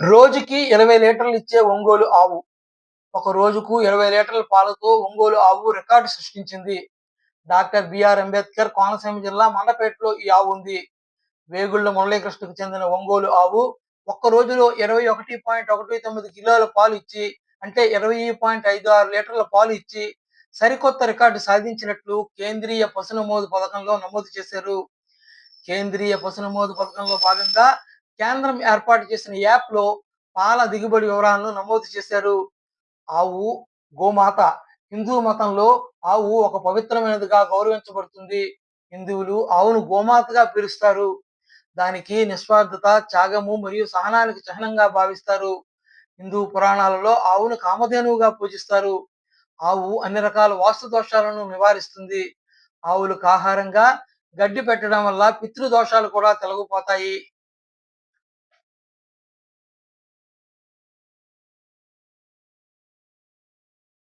రోజుకి ఇరవై లీటర్లు ఇచ్చే ఒంగోలు ఆవు. ఒక రోజుకు ఇరవై లీటర్ల పాలతో ఒంగోలు ఆవు రికార్డు సృష్టించింది. డాక్టర్ బిఆర్ అంబేద్కర్ కోనసీమ జిల్లా మండపేటలో ఈ ఆవు ఉంది. వేగుళ్ళ మురళీకృష్ణకు చెందిన ఒంగోలు ఆవు ఒక్క రోజులో ఇరవై ఒకటి పాయింట్ ఒకటి తొమ్మిది కిలోల పాలు ఇచ్చి అంటే ఇరవై పాయింట్ ఐదు ఆరు లీటర్ల పాలు ఇచ్చి సరికొత్త రికార్డు సాధించినట్లు కేంద్రీయ పశు నమోదు పథకంలో నమోదు చేశారు. కేంద్రీయ పశు నమోదు పథకంలో భాగంగా కేంద్రం ఏర్పాటు చేసిన యాప్లో పాల దిగుబడి వివరాలను నమోదు చేశారు. ఆవు గోమాత హిందూ మతంలో ఆవు ఒక పవిత్రమైనదిగా గౌరవించబడుతుంది. హిందువులు ఆవును గోమాతగా పిలుస్తారు. దానికి నిస్వార్థత త్యాగము మరియు సహనానికి చిహ్నంగా భావిస్తారు. హిందూ పురాణాలలో ఆవును కామధేనువుగా పూజిస్తారు. ఆవు అన్ని రకాల వాస్తు దోషాలను నివారిస్తుంది. ఆవులకు ఆహారంగా గడ్డి పెట్టడం వల్ల పితృదోషాలు కూడా తొలగిపోతాయి.